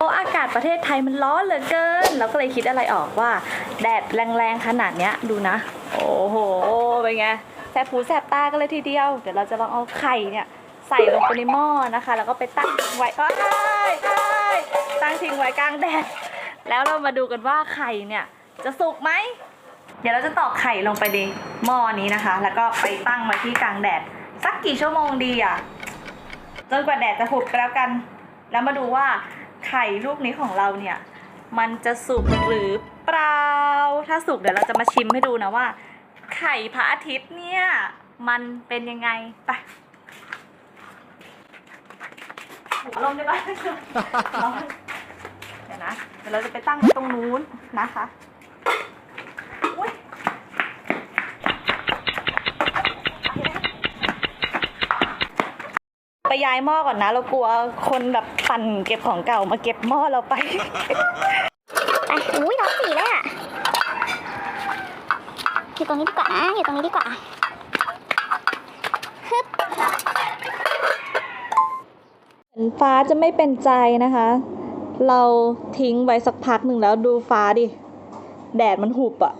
โอ้อากาศประเทศไทยมันร้อนเหลือเกิน เราก็เลยคิดอะไรออกว่า แดดแรงๆขนาดเนี้ยดูนะ โอ้โหเป็นไงแสบหูแสบตากันเลยทีเดียว เดี๋ยวเราจะลองเอาไข่เนี่ยใส่ลงไปในหม้อนะคะ แล้วก็ไปตั้งทิ้งไว้อ้ายอ้ยตั้งทิ้งไว้กลางแดด แล้วเรามาดูกันว่าไข่เนี่ยจะสุกไหม เดี๋ยวเราจะตอกไข่ลงไปในหม้อนี้นะคะ แล้วก็ไปตั้งไว้ที่กลางแดด สักกี่ชั่วโมงดีอะ จนกว่าแดดจะหุบก็แล้วกัน แล้วมาดูว่า ไข่ลูกนี้ของเราเนี่ย มันจะสุกหรือเปล่า ถ้าสุกเดี๋ยวเราจะมาชิมให้ดูนะว่า ไข่พระอาทิตย์เนี่ย มันเป็นยังไงไปลงได้ปะเดี๋ยวนะเดี๋ยวเราจะไปตั้งตรงนู้นนะคะ ไปย้ายหม้อก่อนนะ เรากลัวคนแบบปั่นเก็บของเก่ามาเก็บหม้อเราไป ไปอุ้ยร้อนสีเลยอะอยู่ตรงนี้ดีกว่านะอยู่ตรงนี้ดีกว่าฮึบเหมือนฟ้าจะไม่เป็นใจนะคะ เราทิ้งไว้สักพักหนึ่งแล้วดูฟ้าดิ แดดมันหุบอะ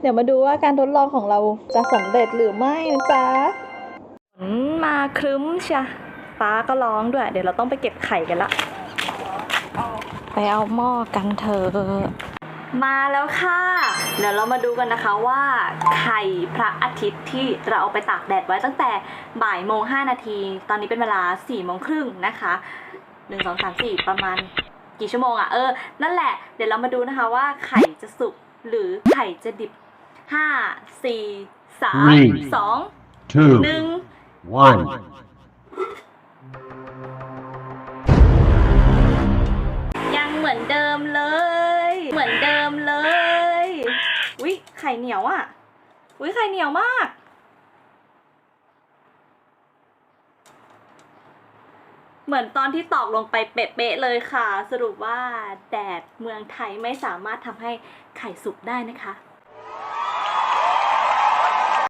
เดี๋ยวมาดูว่าการทดลองของเราจะสำเร็จหรือไม่นะจ๊ะฝนมา ครึ้มชะฟ้าก็ร้องด้วย เดี๋ยวเราต้องไปเก็บไข่กันละ ไปเอาหม้อกันเถอะมาแล้วค่ะ เดี๋ยวเรามาดูกันนะคะว่าไข่พระอาทิตย์ที่เราเอาไปตากแดดไว้ตั้งแต่บ่ายโมงห้านาที ตอนนี้เป็นเวลาสี่โมงครึ่งนะคะหนึ่งสองสามสี่ประมาณกี่ชั่วโมงอะเออ นั่นแหละ เดี๋ยวเรามาดูนะคะว่าไข่จะสุกหรือไข่จะดิบห้าสี่สาม Three สอง two, หนึ่ง one. ยังเหมือนเดิมเลย เหมือนเดิมเลย อุ๊ยไข่เหนียวอะ อุ๊ยไข่เหนียวมาก เหมือนตอนที่ตอกลงไปเป๊ะๆเลยค่ะ สรุปว่าแดดเมืองไทยไม่สามารถทำให้ไข่สุกได้นะคะ